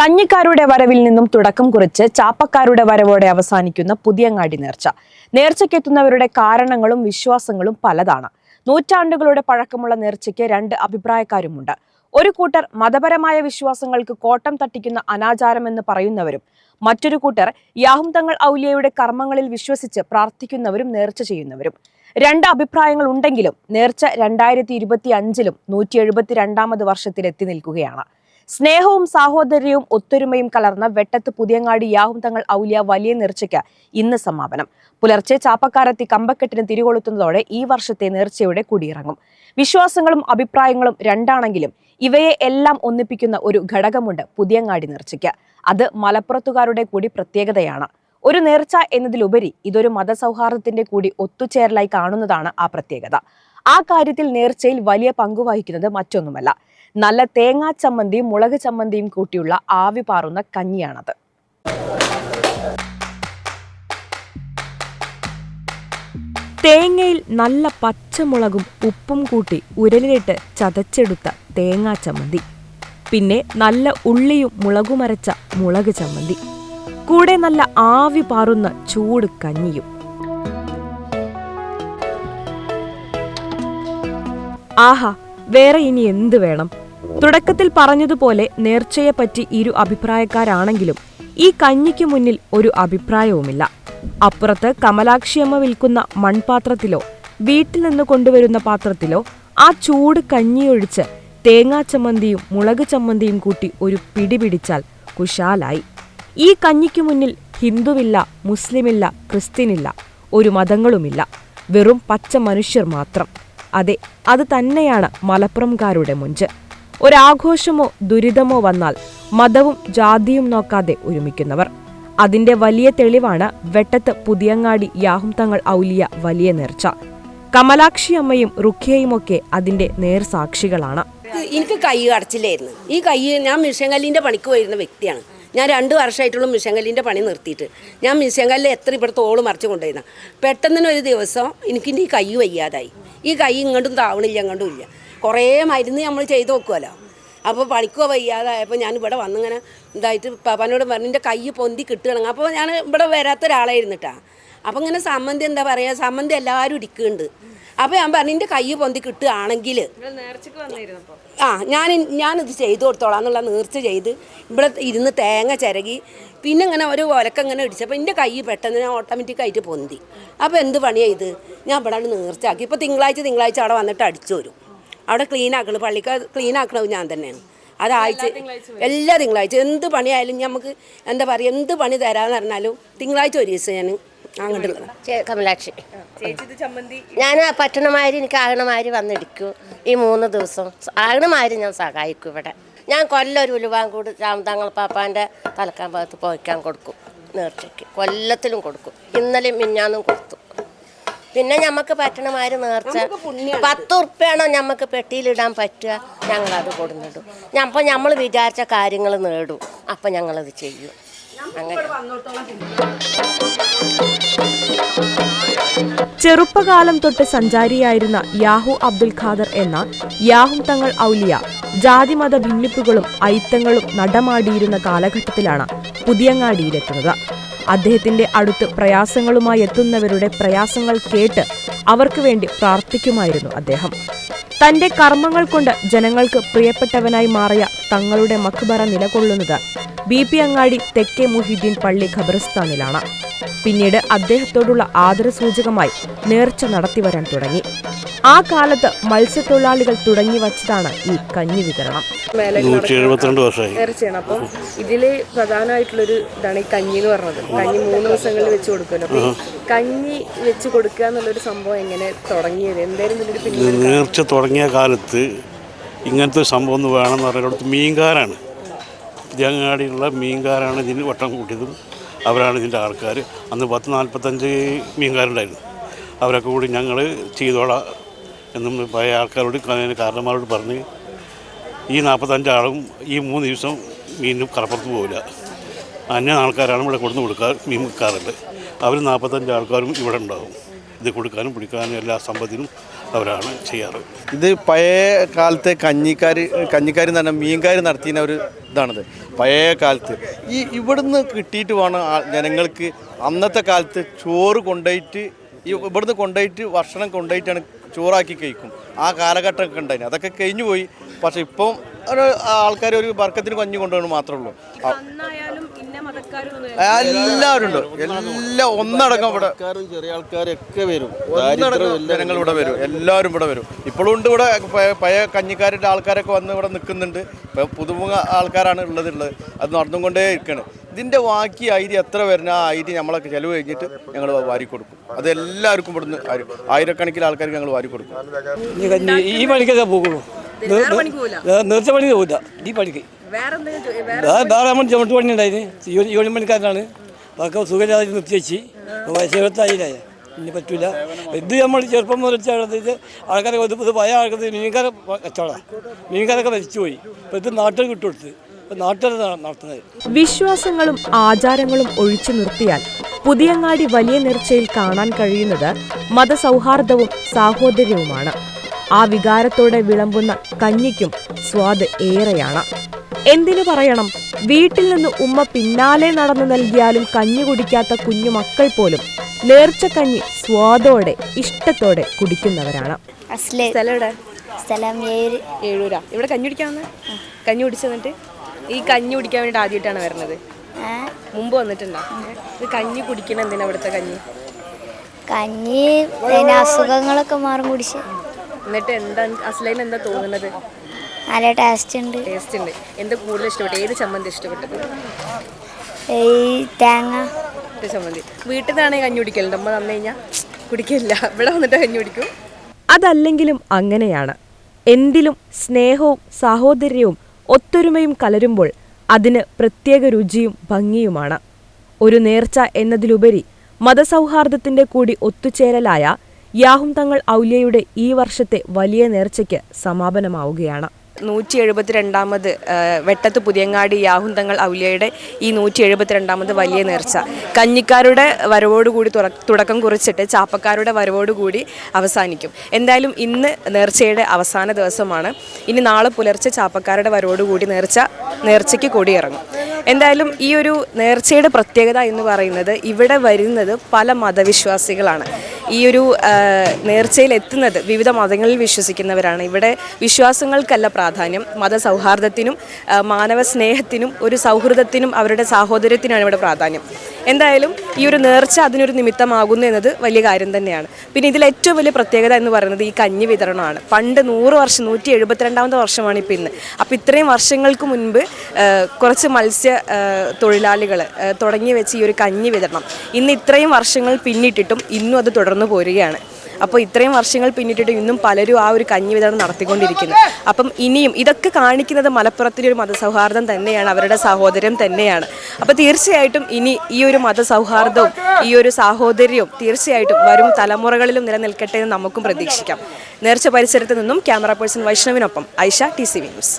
കഞ്ഞിക്കാരുടെ വരവിൽ നിന്നും തുടക്കം കുറിച്ച് ചാപ്പക്കാരുടെ വരവോടെ അവസാനിക്കുന്ന പുതിയങ്ങാടി നേർച്ച. നേർച്ചയ്ക്കെത്തുന്നവരുടെ കാരണങ്ങളും വിശ്വാസങ്ങളും പലതാണ്. നൂറ്റാണ്ടുകളുടെ പഴക്കമുള്ള നേർച്ചയ്ക്ക് രണ്ട് അഭിപ്രായക്കാരുമുണ്ട്. ഒരു കൂട്ടർ മതപരമായ വിശ്വാസങ്ങൾക്ക് കോട്ടം തട്ടിക്കുന്ന അനാചാരമെന്ന് പറയുന്നവരും മറ്റൊരു കൂട്ടർ യാഹും തങ്ങൾ ഔലിയയുടെ കർമ്മങ്ങളിൽ വിശ്വസിച്ച് പ്രാർത്ഥിക്കുന്നവരും നേർച്ച ചെയ്യുന്നവരും. രണ്ട് അഭിപ്രായങ്ങൾ ഉണ്ടെങ്കിലും നേർച്ച രണ്ടായിരത്തി ഇരുപത്തി അഞ്ചിലും നൂറ്റി എഴുപത്തി രണ്ടാമത് വർഷത്തിൽ എത്തി നിൽക്കുകയാണ്. സ്നേഹവും സാഹോദര്യവും ഒത്തൊരുമയും കലർന്ന വെട്ടത്ത് പുതിയങ്ങാടി യാഹും തങ്ങൾ ഔലിയ വലിയ നേർച്ചയ്ക്ക് ഇന്ന് സമാപനം. പുലർച്ചെ ചാപ്പക്കാരത്തി കമ്പക്കെട്ടിന് തിരികൊളുത്തുന്നതോടെ ഈ വർഷത്തെ നേർച്ചയുടെ കുടിയിറങ്ങും. വിശ്വാസങ്ങളും അഭിപ്രായങ്ങളും രണ്ടാണെങ്കിലും ഇവയെ എല്ലാം ഒന്നിപ്പിക്കുന്ന ഒരു ഘടകമുണ്ട് പുതിയങ്ങാടി നേർച്ചയ്ക്ക്. അത് മലപ്പുറത്തുകാരുടെ കൂടി പ്രത്യേകതയാണ്. ഒരു നേർച്ച എന്നതിലുപരി ഇതൊരു മതസൗഹാർദ്ദത്തിന്റെ കൂടി ഒത്തുചേരലായി കാണുന്നതാണ് ആ പ്രത്യേകത. ആ കാര്യത്തിൽ നേർച്ചയിൽ വലിയ പങ്കുവഹിക്കുന്നത് മറ്റൊന്നുമല്ല. നല്ല തേങ്ങാ ചമ്മന്തിയും മുളക് ചമ്മന്തിയും കൂട്ടിയുള്ള ആവി പാറുന്ന കഞ്ഞിയാണത്. തേങ്ങയിൽ നല്ല പച്ചമുളകും ഉപ്പും കൂട്ടി ഉരലിലിട്ട് ചതച്ചെടുത്ത തേങ്ങാ ചമ്മന്തി. പിന്നെ നല്ല ഉള്ളിയും മുളകുമരച്ച മുളക് ചമ്മന്തി. കൂടെ നല്ല ആവി പാറുന്ന ചൂട് കഞ്ഞിയും. ആഹാ വേറെ ഇനി എന്ത് വേണം? തുടക്കത്തിൽ പറഞ്ഞതുപോലെ നേർച്ചയെപ്പറ്റി ഇരു അഭിപ്രായക്കാരാണെങ്കിലും ഈ കഞ്ഞിക്ക് മുന്നിൽ ഒരു അഭിപ്രായവുമില്ല. അപ്പുറത്ത് കമലാക്ഷിയമ്മ വിൽക്കുന്ന മൺപാത്രത്തിലോ വീട്ടിൽ നിന്ന് കൊണ്ടുവരുന്ന പാത്രത്തിലോ ആ ചൂട് കഞ്ഞിയൊഴിച്ച് തേങ്ങാ ചമ്മന്തിയും മുളക് ചമ്മന്തിയും കൂട്ടി ഒരു പിടി പിടിച്ചാൽ കുശാലായി. ഈ കഞ്ഞിക്ക് മുന്നിൽ ഹിന്ദുവില്ല മുസ്ലിമില്ല ക്രിസ്ത്യനില്ല ഒരു മതങ്ങളുമില്ല. വെറും പച്ച മനുഷ്യർ മാത്രം. അതെ അത് തന്നെയാണ് മലപ്പുറംകാരുടെ മുഞ്ച്. ഒരാഘോഷമോ ദുരിതമോ വന്നാൽ മതവും ജാതിയും നോക്കാതെ ഒരുമിക്കുന്നവർ. അതിന്റെ വലിയ തെളിവാണ് വെട്ടത്ത് പുതിയങ്ങാടി യാഹും തങ്ങൾ ഔലിയ വലിയ നേർച്ച. അമ്മയും റുഖിയയുമൊക്കെ അതിന്റെ നേർ സാക്ഷികളാണ് എനിക്ക് കൈ അടച്ചില്ലായിരുന്നു. ഈ കൈ ഞാൻ മിഷങ്കല്ലിന്റെ പണിക്ക് വരുന്ന വ്യക്തിയാണ്. ഞാൻ രണ്ട് വർഷമായിട്ടുള്ള മിഷങ്കല്ലിന്റെ പണി നിർത്തിയിട്ട്. ഞാൻ മിഷങ്കല്ലിൽ എത്ര ഇവിടുത്തെ ഓൾ മറിച്ച് കൊണ്ടുവരുന്ന പെട്ടെന്ന് ഒരു ദിവസം എനിക്കിന്റെ ഈ കൈ വയ്യാതായി. ഈ കൈ ഇങ്ങോട്ടും താവണില്ല അങ്ങോട്ടും ഇല്ല. കുറേ മരുന്ന് നമ്മൾ ചെയ്ത് നോക്കുമല്ലോ അപ്പോൾ പണിക്കോ വയ്യാതായപ്പോൾ ഞാൻ ഇവിടെ വന്നിങ്ങനെ ഇതായിട്ട് പപ്പനോട് പറഞ്ഞു എന്റെ കൈ പൊന്തി കിട്ടുകയാണെങ്കിൽ അപ്പോൾ ഞാൻ ഇവിടെ വരാത്ത ഒരാളായിരുന്നിട്ടാണ് അപ്പോൾ ഇങ്ങനെ സമ്മന്തി എന്താ പറയുക? സമ്മന്തി എല്ലാവരും ഇടിക്കുന്നുണ്ട്. അപ്പോൾ ഞാൻ പറഞ്ഞു എന്റെ കൈ പൊന്തി കിട്ടുകയാണെങ്കിൽ ആ ഞാൻ ഞാനിത് ചെയ്തു കൊടുത്തോളാം എന്നുള്ള നേർച്ച ചെയ്ത് ഇവിടെ ഇരുന്ന് തേങ്ങ ചിരകി പിന്നെ ഇങ്ങനെ ഒരു ഒലക്ക ഇങ്ങനെ ഇടിച്ചപ്പോൾ എന്റെ കൈ പെട്ടെന്ന് ഞാൻ ഓട്ടോമാറ്റിക്കായിട്ട് പൊന്തി. അപ്പോൾ എന്ത് പണിയാണ് ഇത്? ഞാൻ ഇവിടെ നേർച്ചയാക്കി. ഇപ്പോൾ തിങ്കളാഴ്ച തിങ്കളാഴ്ച അവിടെ വന്നിട്ട് അടിച്ചു വരും. അവിടെ ക്ലീൻ ആക്കണം പള്ളിക്ക് ക്ലീൻ ആക്കണത് ഞാൻ തന്നെയാണ്. അതാഴ്ച എല്ലാ തിങ്കളാഴ്ച എന്ത് പണിയായാലും നമുക്ക് എന്താ പറയുക എന്ത് പണി തരാമെന്ന് പറഞ്ഞാലും തിങ്കളാഴ്ച ഒരു ദിവസം ഞാൻ കമലാക്ഷി. ഞാൻ പറ്റണമാതിരി എനിക്ക് ആകണമാതിരി വന്നെടുക്കൂ ഈ മൂന്ന് ദിവസം. ആകണമാതിരി ഞാൻ സഹായിക്കും ഇവിടെ. ഞാൻ കൊല്ലൊരു ഉലുവാങ്കൂട് രാമതാങ്ങൾ പാപ്പാന്റെ തലക്കാൻ ഭാഗത്ത് പോയിക്കാൻ കൊടുക്കും. നേർച്ചയ്ക്ക്. കൊല്ലത്തിലും കൊടുക്കും. ഇന്നലെയും മിഞ്ഞാന്നും കൊടുത്തു. പിന്നെ ഞമ്മക്ക് പറ്റണമാര് നേർച്ച. പത്ത് ഉറുപ്പ്യാണോ ഞമ്മക്ക് പെട്ടിയിലിടാൻ പറ്റുക? ഞങ്ങളത് കൊടുന്നിടും. അപ്പം നമ്മൾ വിചാരിച്ച കാര്യങ്ങൾ നേടും. അപ്പം ഞങ്ങളത് ചെയ്യും. അങ്ങനെ ചെറുപ്പകാലം തൊട്ട് സഞ്ചാരിയായിരുന്ന യാഹു അബ്ദുൽ ഖാദർ എന്ന യാഹും തങ്ങൾ ഔലിയ ജാതിമത ഭിന്നിപ്പുകളും ഐത്തങ്ങളും നടമാടിയിരുന്ന കാലഘട്ടത്തിലാണ് പുതിയങ്ങാടിയിലെത്തുന്നത്. അദ്ദേഹത്തിന്റെ അടുത്ത് പ്രയാസങ്ങളുമായി എത്തുന്നവരുടെ പ്രയാസങ്ങൾ കേട്ട് അവർക്ക് വേണ്ടി പ്രാർത്ഥിക്കുമായിരുന്നു അദ്ദേഹം. തന്റെ കർമ്മങ്ങൾ കൊണ്ട് ജനങ്ങൾക്ക് പ്രിയപ്പെട്ടവനായി മാറിയ തങ്ങളുടെ മഖ്ബറ നിലകൊള്ളുന്നത് ബി പി അങ്ങാടി തെക്കേ മുഹിദ്ദീൻ പള്ളി ഖബറിസ്ഥാനിലാണ് പിന്നീട് അദ്ദേഹത്തോടുള്ള ആദരസൂചകമായി നേർച്ച നടത്തിവരാൻ തുടങ്ങി. ആ കാലത്ത് മത്സ്യത്തൊഴിലാളികൾ തുടങ്ങി വച്ചതാണ് ഈ കഞ്ഞി വിതരണം. നേർച്ചയാണ്. അപ്പം ഇതിൽ പ്രധാനമായിട്ടുള്ളൊരു ഇതാണ് ഈ കഞ്ഞി എന്ന് പറഞ്ഞത്. കഞ്ഞി മൂന്ന് ദിവസങ്ങളിൽ വെച്ച് കൊടുക്കുമല്ലോ. അപ്പൊ ഈ കഞ്ഞി വെച്ച് കൊടുക്കുക എന്നുള്ളൊരു സംഭവം എങ്ങനെ തുടങ്ങിയത്? എന്തായാലും നേർച്ച തുടങ്ങിയ കാലത്ത് ഇങ്ങനത്തെ സംഭവം ഒന്ന് വേണമെന്ന് പറയുന്നിടത്ത് മീൻകാരാണ്. ജങ്ങാടിയുള്ള മീൻകാരാണ് ഇതിന് വട്ടം കൂട്ടിയതും. അവരാണ് ഇതിന്റെ ആൾക്കാർ. അന്ന് പത്ത് നാൽപ്പത്തഞ്ച് മീൻകാരുണ്ടായിരുന്നു. അവരൊക്കെ കൂടി ഞങ്ങൾ ചെയ്തോളാം എന്നും പഴയ ആൾക്കാരോട് കാരണന്മാരോട് പറഞ്ഞ് ഈ നാൽപ്പത്തഞ്ചാളും ഈ മൂന്ന് ദിവസം മീനും കടപ്പുറത്ത് പോവില്ല. അന്യ ആൾക്കാരാണ് ഇവിടെ കൊടുന്ന് കൊടുക്കാറ് മീൻ വിൽക്കാറുണ്ട്. അവർ നാൽപ്പത്തഞ്ച് ആൾക്കാരും ഇവിടെ ഉണ്ടാവും. ഇത് കൊടുക്കാനും പിടിക്കാനും എല്ലാ സമ്പത്തിനും അവരാണ് ചെയ്യാറ്. ഇത് പഴയ കാലത്തെ കഞ്ഞിക്കാർ കഞ്ഞിക്കാർ എന്ന് പറഞ്ഞാൽ മീൻകാർ നടത്തിയ ഒരു ഇതാണിത്. പഴയ കാലത്ത്. ഈ ഇവിടുന്ന് കിട്ടിയിട്ട് വേണം ആ ജനങ്ങൾക്ക് അന്നത്തെ കാലത്ത് ചോറ് കൊണ്ടുപോയിട്ട് ഈ ഇവിടുന്ന് കൊണ്ടുപോയിട്ട് ഭക്ഷണം കൊണ്ടുപോയിട്ടാണ് ചോറാക്കി കഴിക്കും. ആ കാലഘട്ടമൊക്കെ ഉണ്ടായിന്. അതൊക്കെ കഴിഞ്ഞു പോയി പക്ഷേ ഇപ്പം ഒരു ആൾക്കാർ ഒരു വർക്കത്തിന് കഞ്ഞി കൊണ്ടുപോകണം മാത്രമേ ഉള്ളൂ ആ, അന്നായാലും ഇന്ന മതക്കാരും എല്ലാവരും ഉണ്ട്. എല്ലാം ഒന്നടങ്കം ഇവിടെ ആൾക്കാരും ചെറിയ ആൾക്കാരൊക്കെ ഒക്കെ വരും. ഒന്നടങ്കം ജനങ്ങൾ ഇവിടെ വരും. എല്ലാവരും ഇവിടെ വരും. ഇപ്പോഴും ഉണ്ട് ഇവിടെ പ- പഴയ കഞ്ഞിക്കാരുടെ ആൾക്കാരൊക്കെ വന്ന് ഇവിടെ നിൽക്കുന്നുണ്ട്. ഇപ്പൊ പുതുമുഖ ആൾക്കാരാണ് ഉള്ളത് ഉള്ളത് അത് നടന്നുകൊണ്ടേ ഇരിക്കുകയാണ് ഇതിന്റെ ബാക്കി അരി എത്ര വരുന്ന ആ അരി നമ്മളൊക്കെ ചിലവ് കഴിഞ്ഞിട്ട് ഞങ്ങൾ വാരി കൊടുക്കും. അത് എല്ലാവർക്കും ഇവിടുന്ന് ആയിരം- ആയിരക്കണക്കിന് ആൾക്കാർക്ക് ഞങ്ങൾ വാരി കൊടുക്കും. ഈ പണിക്കൊക്കെ പോകുള്ളൂ. നേർച്ച പണി പോകില്ല ഈ പണിക്ക്. നമ്മൾ ചുമട്ട് പണി ഉണ്ടായിരുന്നു യൂണിയൻ പണിക്കാരനാണ്. അതൊക്കെ സുഖമില്ലാതെ നിർത്തി വെച്ച് വയസ്സ് എഴുപത്തായില്ലായ ഇനി പറ്റൂല. ഇത് നമ്മൾ ചെറുപ്പം മുതൽ വെച്ചാൽ ആൾക്കാരൊക്കെ ഇത് ഇത് പഴയ ആൾക്കാർ മീൻകാര കച്ചവടം. മീൻകാരൊക്കെ മരിച്ചുപോയി ഇപ്പം ഇത് നാട്ടിൽ നടത്തുന്നത്. വിശ്വാസങ്ങളും ആചാരങ്ങളും ഒഴിച്ചു നിർത്തിയാൽ പുതിയങ്ങാടി വലിയ നേർച്ചയിൽ കാണാൻ കഴിയുന്നത് മതസൗഹാർദ്ദവും സാഹോദര്യവുമാണ്. ആ വികാരത്തോടെ വിളമ്പുന്ന കഞ്ഞിക്കും സ്വാദ് ഏറെയാണ്. എന്തിനു പറയണം? വീട്ടിൽ നിന്ന് ഉമ്മ പിന്നാലെ നടന്നു നൽകിയാലും കഞ്ഞി കുടിക്കാത്ത കുഞ്ഞു മക്കൾ പോലും നേർച്ചക്കഞ്ഞി സ്വാദോടെ ഇഷ്ടത്തോടെ കുടിക്കുന്നവരാണ്. അസ്ലേ സ്ഥലം എവിടെ? സ്ഥലം ഏഴ് ഇവിടെ കഞ്ഞി കുടിക്കാൻ വന്നേ? കഞ്ഞി കുടിച്ചെന്നിട്ട് ഈ കഞ്ഞി കുടിക്കാൻ വേണ്ടി ആദ്യമായിട്ടാണ് വരുന്നത്? മുമ്പ് വന്നിട്ടുണ്ടോ? ഇത് കഞ്ഞി കുടിക്കണം എന്തിനാ ഇവിടുത്തെ കഞ്ഞി? കഞ്ഞി അസുഖങ്ങളൊക്കെ മാറും കുടിച്ച്. എന്നിട്ട് എന്താ അസ്ലൈൻ എന്താ തോന്നുന്നത്? നല്ല ടേസ്റ്റ് ഉണ്ട്. ടേസ്റ്റ് ഉണ്ട്. എന്ത് കൂടുതൽ ഇഷ്ടപ്പെട്ടു? ഏത് ചമ്മന്തി ഇഷ്ടപ്പെട്ടത്? ഈ തേങ്ങ. ചമ്മന്തി? വീട്ടിൽ നിന്നാണെങ്കിൽ കഞ്ഞി കുടിക്കലുണ്ട്. അമ്മ തന്നു കഴിഞ്ഞാൽ കുടിക്കില്ല. ഇവിടെ വന്നിട്ട് കഞ്ഞി കുടിക്കും. അതല്ലെങ്കിലും അങ്ങനെയാണ്. എന്തിലും സ്നേഹവും സാഹോദര്യവും ഒത്തൊരുമയും കലരുമ്പോൾ അതിന് പ്രത്യേക രുചിയും ഭംഗിയുമാണ്. ഒരു നേർച്ച എന്നതിലുപരി മതസൗഹാർദ്ദത്തിന്റെ കൂടി ഒത്തുചേരലായ യാഹും തങ്ങൾ ഔലിയയുടെ ഈ വർഷത്തെ വലിയ നേർച്ചയ്ക്ക് സമാപനമാവുകയാണ്. നൂറ്റി എഴുപത്തിരണ്ടാമത് വെട്ടത്ത് പുതിയങ്ങാടി യാഹുന്തങ്ങൾ ഔലിയയുടെ ഈ നൂറ്റി എഴുപത്തിരണ്ടാമത് വലിയ നേർച്ച. കഞ്ഞിക്കാരുടെ വരവോടുകൂടി തുടക്കം കുറിച്ചിട്ട് ചാപ്പക്കാരുടെ വരവോടുകൂടി അവസാനിക്കും. എന്തായാലും ഇന്ന് നേർച്ചയുടെ അവസാന ദിവസമാണ്. ഇനി നാളെ പുലർച്ചെ ചാപ്പക്കാരുടെ വരവോടുകൂടി നേർച്ച നേർച്ചയ്ക്ക് കൊടിയിറങ്ങും. എന്തായാലും ഈ ഒരു നേർച്ചയുടെ പ്രത്യേകത എന്ന് പറയുന്നത് ഇവിടെ വരുന്നത് പല മതവിശ്വാസികളാണ്. ഈ ഒരു നേർച്ചയിൽ എത്തുന്നത് വിവിധ മതങ്ങളിൽ വിശ്വസിക്കുന്നവരാണ്. ഇവിടെ വിശ്വാസങ്ങൾക്കല്ല പ്രാധാന്യം. മതസൗഹാർദ്ദത്തിനും ആ, മാനവ സ്നേഹത്തിനും ഒരു സൗഹൃദത്തിനും അവരുടെ സാഹോദര്യത്തിനാണ് ഇവിടെ പ്രാധാന്യം. എന്തായാലും ഈ ഒരു നേർച്ച അതിനൊരു നിമിത്തമാകുന്നു എന്നത് വലിയ കാര്യം തന്നെയാണ്. പിന്നെ ഇതിൽ ഏറ്റവും വലിയ പ്രത്യേകത എന്ന് പറയുന്നത് ഈ കഞ്ഞി വിതരണമാണ്. പണ്ട് നൂറ് വർഷം നൂറ്റി എഴുപത്തിരണ്ടാമത്തെ വർഷമാണ് ഇപ്പം ഇന്ന്. അപ്പോൾ ഇത്രയും വർഷങ്ങൾക്ക് മുൻപ് കുറച്ച് മത്സ്യ തൊഴിലാളികൾ തുടങ്ങി വെച്ച് ഈ ഒരു കഞ്ഞി വിതരണം. ഇന്ന് ഇത്രയും വർഷങ്ങൾ പിന്നിട്ടിട്ടും ഇന്നും അത് തുടർന്നു പോരുകയാണ്. അപ്പോൾ ഇത്രയും വർഷങ്ങൾ പിന്നിട്ടിട്ട് ഇന്നും പലരും ആ ഒരു കഞ്ഞി വിതരണം നടത്തിക്കൊണ്ടിരിക്കുന്നു. അപ്പം ഇനിയും ഇതൊക്കെ കാണിക്കുന്നത് മലപ്പുറത്തിലെ ഒരു മതസൗഹാർദ്ദം തന്നെയാണ് അവരുടെ സഹോദരം തന്നെയാണ്. അപ്പോൾ തീർച്ചയായിട്ടും ഇനി ഈ ഒരു മതസൗഹാർദ്ദവും ഈ ഒരു സാഹോദര്യവും തീർച്ചയായിട്ടും വരും തലമുറകളിലും നിലനിൽക്കട്ടെ എന്ന് നമുക്കും പ്രതീക്ഷിക്കാം. നേർച്ച പരിസരത്ത് നിന്നും ക്യാമറ പേഴ്സൺ വൈഷ്ണവിനൊപ്പം ഐഷ ടി സി ന്യൂസ്.